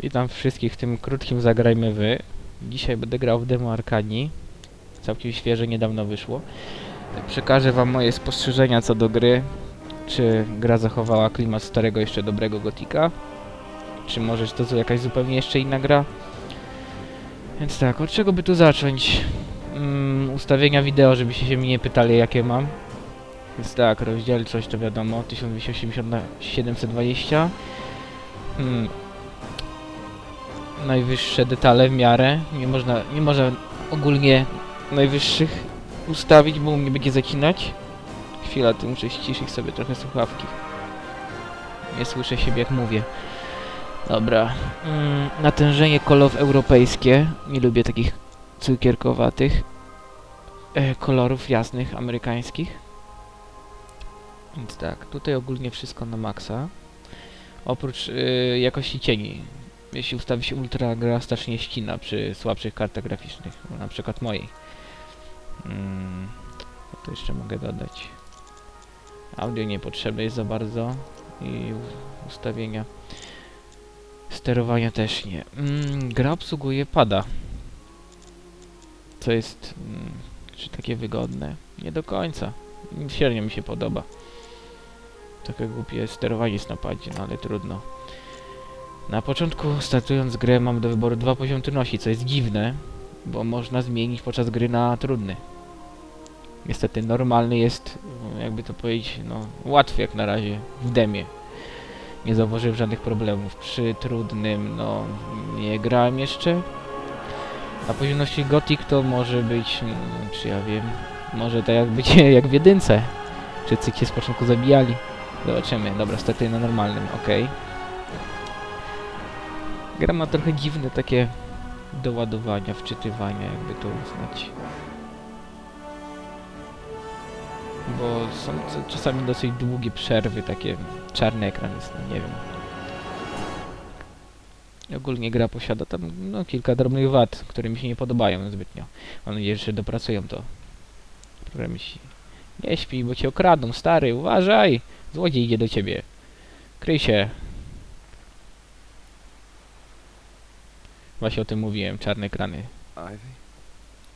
Witam wszystkich w tym krótkim Zagrajmy Wy. Dzisiaj będę grał w demo Arkanii. Całkiem świeże, niedawno wyszło. Przekażę wam moje spostrzeżenia co do gry. Czy gra zachowała klimat starego, jeszcze dobrego Gotika? Czy może to co jakaś zupełnie jeszcze inna gra? Więc tak, od czego by tu zacząć? Mm, ustawienia wideo, żebyście się mnie pytali jakie mam. Więc tak, rozdzielczość to wiadomo, 1280 na 720. Hmm, najwyższe detale w miarę. Nie można, nie można ogólnie najwyższych ustawić, bo mnie będzie zacinać. Chwila, tu muszę ściszyć sobie trochę słuchawki. Nie słyszę siebie jak mówię. Dobra. Mm, natężenie kolorów europejskie. Nie lubię takich cukierkowatych e, kolorów jasnych amerykańskich. Więc tak, tutaj ogólnie wszystko na maksa. Oprócz y, jakości cieni. Jeśli ustawi się ultra, gra strasznie ścina przy słabszych kartach graficznych, na przykład mojej. Mm, co tu jeszcze mogę dodać? Audio niepotrzebne jest za bardzo i ustawienia. Sterowania też nie. Mm, gra obsługuje pada. Co jest mm, czy takie wygodne? Nie do końca. Średnio mi się podoba. Takie głupie jest sterowanie z napadzie, no ale trudno. Na początku, startując grę, mam do wyboru dwa poziomy trudności, co jest dziwne, bo można zmienić podczas gry na trudny. Niestety, normalny jest, no, jakby to powiedzieć, no, łatwy jak na razie, w demie. Nie zauważyłem żadnych problemów. Przy trudnym, no, nie grałem jeszcze. A poziomności Gothic to może być, mm, czy ja wiem, może tak jak być jak w jedynce. Czy cyk z początku zabijali. Zobaczymy. Dobra, startuję na normalnym, okej. Gra ma trochę dziwne takie doładowania, wczytywania, jakby to uznać. Bo są czasami dosyć długie przerwy, takie czarny ekran jest, no nie wiem. Ogólnie gra posiada tam no, kilka drobnych wad, które mi się nie podobają zbytnio. Mam nadzieję, że dopracują to. Programiści. Nie śpi, bo cię okradną, stary, uważaj! Złodziej idzie do ciebie. Kryj się. Właśnie o tym mówiłem, czarne ekrany. Ivy?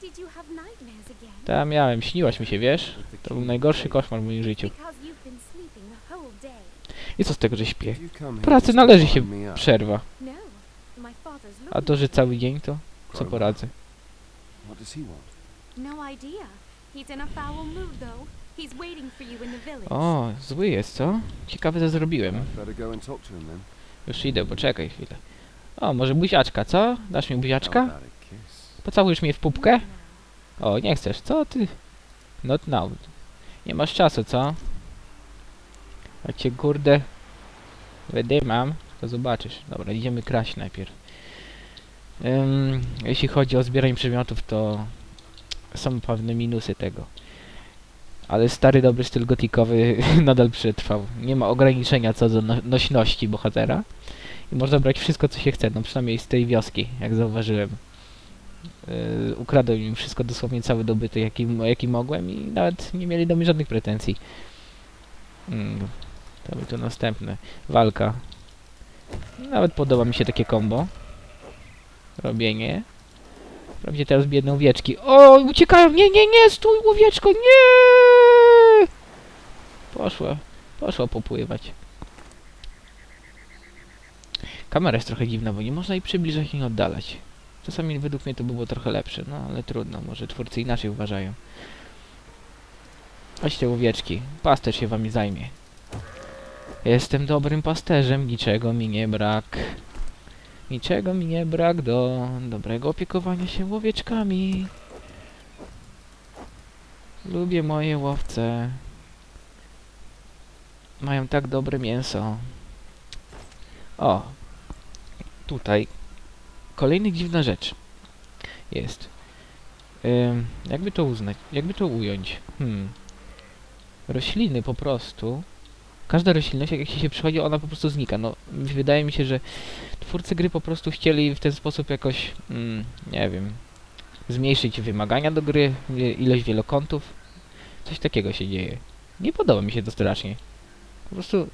Did you have nightmares again? Tam miałem, śniłaś mi się, wiesz? To był najgorszy koszmar w moim życiu. Because you've been sleeping the whole day. I co z tego, że śpię? Pracy należy się przerwa. No, my father's looking. A to, że cały dzień to? Co poradzę? No idea. He's in a foul mood though. He's waiting for you in the village. O, zły jest, co? Ciekawe, co zrobiłem. Już idę, poczekaj chwilę. O, może buziaczka, co? Dasz mi buziaczka? Pocałujesz mnie w pupkę? O, nie chcesz, co ty? Not now. Nie masz czasu, co? A cię kurde wydymam, to zobaczysz. Dobra, idziemy kraść najpierw. Jeśli chodzi o zbieranie przedmiotów, to są pewne minusy tego. Ale stary, dobry styl gotikowy nadal przetrwał. Nie ma ograniczenia co do no nośności bohatera. I można brać wszystko, co się chce, no przynajmniej z tej wioski, jak zauważyłem. Yy, ukradłem im wszystko, dosłownie cały dobytek, jaki, jaki mogłem i nawet nie mieli do mnie żadnych pretensji. Mm, to by to następne. Walka. Nawet podoba mi się takie combo. Robienie. Wprawdzie teraz biedne owieczki. O, uciekają! Nie, nie, nie! Stój, owieczko! Nie! Poszła. Poszła popływać. Kamera jest trochę dziwna, bo nie można jej przybliżać i oddalać. Czasami według mnie to by było trochę lepsze, no ale trudno, może twórcy inaczej uważają. Chodźcie łowieczki, pasterz się wami zajmie. Jestem dobrym pasterzem, niczego mi nie brak. Niczego mi nie brak do dobrego opiekowania się łowieczkami. Lubię moje łowce. Mają tak dobre mięso. O, tutaj kolejna dziwna rzecz jest. Ym, jakby to uznać, jakby to ująć? Hmm. Rośliny po prostu. Każda roślinność, jak się przychodzi, ona po prostu znika. No, wydaje mi się, że twórcy gry po prostu chcieli w ten sposób jakoś, mm, nie wiem, zmniejszyć wymagania do gry, ilość wielokątów. Coś takiego się dzieje. Nie podoba mi się to strasznie. Po prostu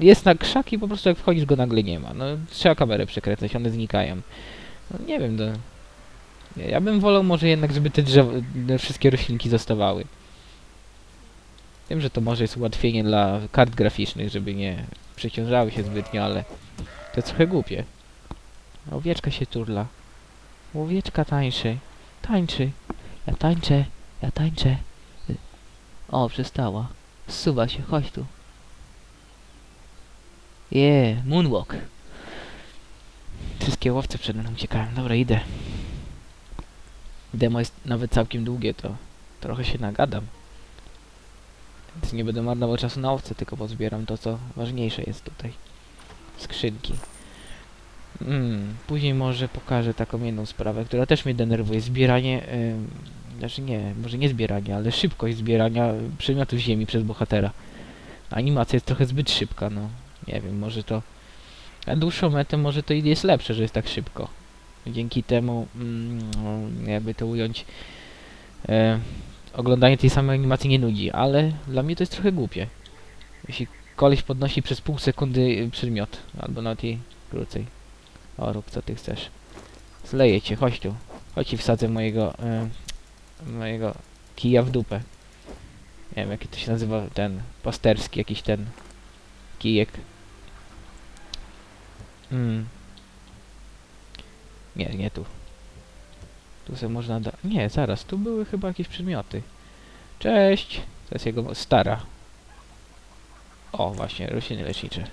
jest na krzaki, po prostu jak wchodzisz go nagle nie ma. No trzeba kamerę przekręcać, one znikają. No nie wiem, no. Ja- bym wolał może jednak, żeby te wszystkie roślinki zostawały. Wiem, że to może jest ułatwienie dla kart graficznych, żeby nie przeciążały się zbytnio, ale to jest trochę głupie. Owieczka się turla. Owieczka tańczy. Tańczy. Ja tańczę. Ja tańczę. Y. O, przestała. Zsuwa się, chodź tu. Yeah, moonwalk. Wszystkie łowce przed mną uciekają. Dobra, idę. Demo jest nawet całkiem długie, to trochę się nagadam. Więc nie będę marnował czasu na owce, tylko pozbieram to, co ważniejsze jest tutaj. Skrzynki. Mm, później może pokażę taką jedną sprawę, która też mnie denerwuje. Zbieranie, ym, znaczy nie, może nie zbieranie, ale szybkość zbierania przedmiotów ziemi przez bohatera. Animacja jest trochę zbyt szybka, no. Nie wiem, może to... Na dłuższą metę może to jest lepsze, że jest tak szybko. Dzięki temu, mm, jakby to ująć, e, oglądanie tej samej animacji nie nudzi, ale dla mnie to jest trochę głupie. Jeśli koleś podnosi przez pół sekundy y, przedmiot, albo nawet i krócej. O, rób co ty chcesz. Zleję cię, chodź tu. Chodź i wsadzę mojego, e, mojego kija w dupę. Nie wiem, jaki to się nazywa, ten, pasterski, jakiś ten kijek. Mm. Nie, nie tu. Tu sobie można da... Nie, zaraz, tu były chyba jakieś przedmioty. Cześć! To jest jego stara. O, właśnie, rośliny lecznicze.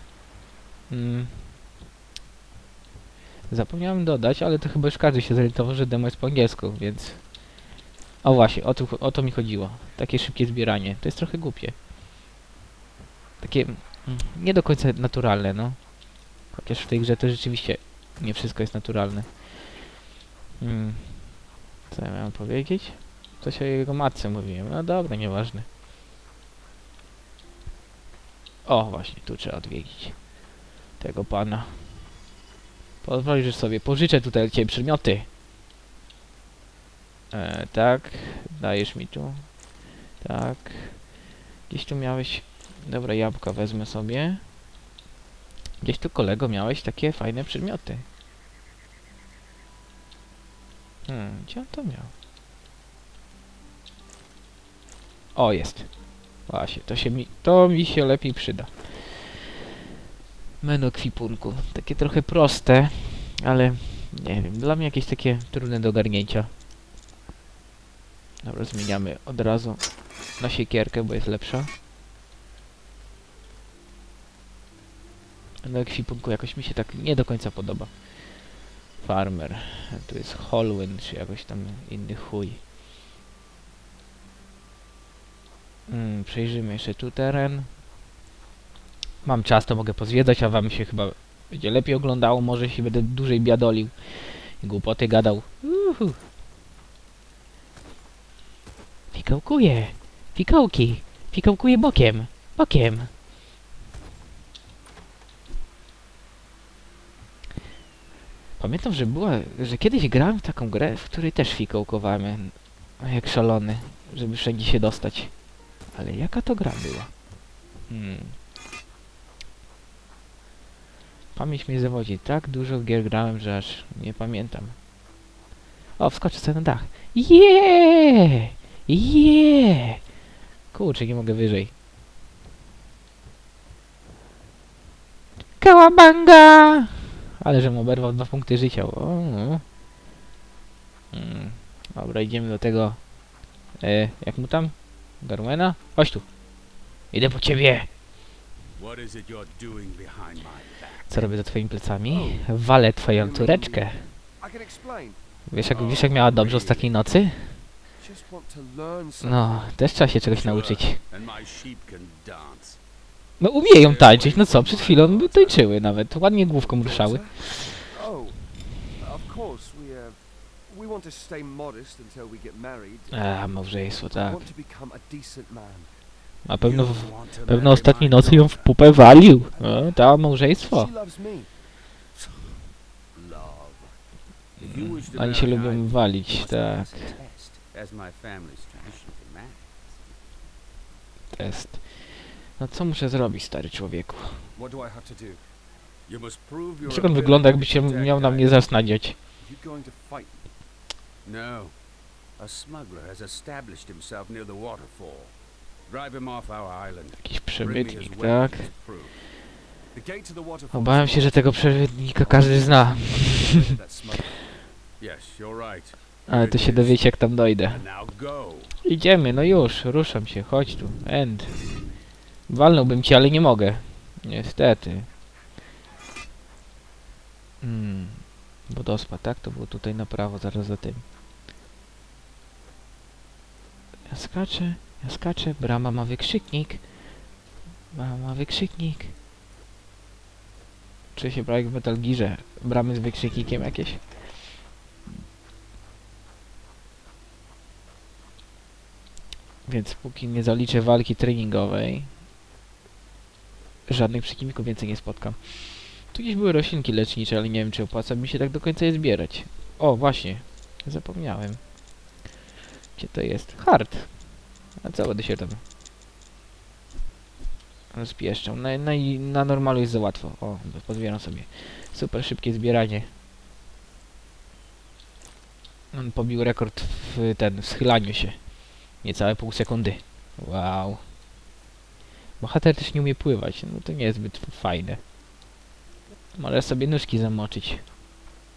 Mm. Zapomniałem dodać, ale to chyba już każdy się zorientował, że demo jest po angielsku, więc... O właśnie, o to, o to mi chodziło. Takie szybkie zbieranie. To jest trochę głupie. Takie mm, nie do końca naturalne, no. Chociaż w tej grze to rzeczywiście nie wszystko jest naturalne. Hmm. Co ja miałem powiedzieć? Coś o jego matce mówiłem. No dobra, nieważne. O, właśnie, tu trzeba odwiedzić tego pana. Pozwolisz że sobie, pożyczę tutaj od ciebie przedmioty. E, tak, dajesz mi tu. Tak. Gdzieś tu miałeś... Dobra, jabłka wezmę sobie. Gdzieś tu kolego miałeś takie fajne przedmioty. Hmm, gdzie on to miał? O, jest. Właśnie, to się mi, to mi się lepiej przyda. Menu ekwipunku. Takie trochę proste, ale nie wiem, dla mnie jakieś takie trudne do ogarnięcia. Dobra, zmieniamy od razu na siekierkę, bo jest lepsza. Na ekwipunku jakoś mi się tak nie do końca podoba. Farmer. Tu jest Holwyn, czy jakoś tam inny chuj. Mm, przejrzymy jeszcze tu teren. Mam czas, to mogę pozwiedzać, a wam się chyba będzie lepiej oglądało. Może się będę dłużej biadolił i głupoty gadał. Uhu. Fikołkuję. Fikołki. Fikołkuję bokiem. Bokiem. Pamiętam, że była, że kiedyś grałem w taką grę, w której też fikołkowałem jak szalony, żeby wszędzie się dostać. Ale jaka to gra była? Hmm. Pamięć mnie zawodzi. Tak dużo gier grałem, że aż nie pamiętam. O, wskoczę sobie na dach. Jeee! Jeee! Kurczę, nie mogę wyżej. Kałabanga! Ale żem oberwał dwa punkty życia. O, no. mm. Dobra, idziemy do tego... E, jak mu tam? Garmena? Chodź tu. Idę po ciebie. Co robię za twoimi plecami? Walę twoją explain. Wiesz jak, wiesz jak miała dobrze ostatniej nocy? No, też trzeba się czegoś nauczyć. No umieją tańczyć, no co, przed chwilą by tańczyły nawet. Ładnie główką ruszały. Oh, uh, to. A, małżeństwo, tak. To a pewno, w, to pewno ostatniej nocy ją w pupę walił. No, ta małżeństwo. To Oni się lubią walić, tak. test, No co muszę zrobić, stary człowieku? Dlaczego on wygląda jakby się miał na mnie zasnadziać? No. A smuggler has established himself near the waterfall. Drive him off our island. Jakiś tak? Obawiam się, że tego przemytnika każdy zna. Ale to się dowiecie jak tam dojdę. Idziemy, no już, ruszam się, chodź tu, end. Walnąłbym cię, ale nie mogę. Niestety. Hmm. Wodospad, tak? To było tutaj na prawo, zaraz za tym. Ja skaczę, ja skaczę, brama ma wykrzyknik. Brama ma wykrzyknik. Czuję się jak w Metal Gearze. Bramy z wykrzyknikiem jakieś. Więc póki nie zaliczę walki treningowej, żadnych przeciwników więcej nie spotkam. Tu gdzieś były roślinki lecznicze, ale nie wiem czy opłaca mi się tak do końca je zbierać. O, właśnie. Zapomniałem. Gdzie to jest? Hard. A co będę się tam rozpieszczał? Na, na, na normalu jest za łatwo. O, pozbieram sobie. Super szybkie zbieranie. On pobił rekord w ten, w schylaniu się. Niecałe pół sekundy. Wow. Bohater też nie umie pływać, no to nie jest zbyt fajne. Może sobie nóżki zamoczyć.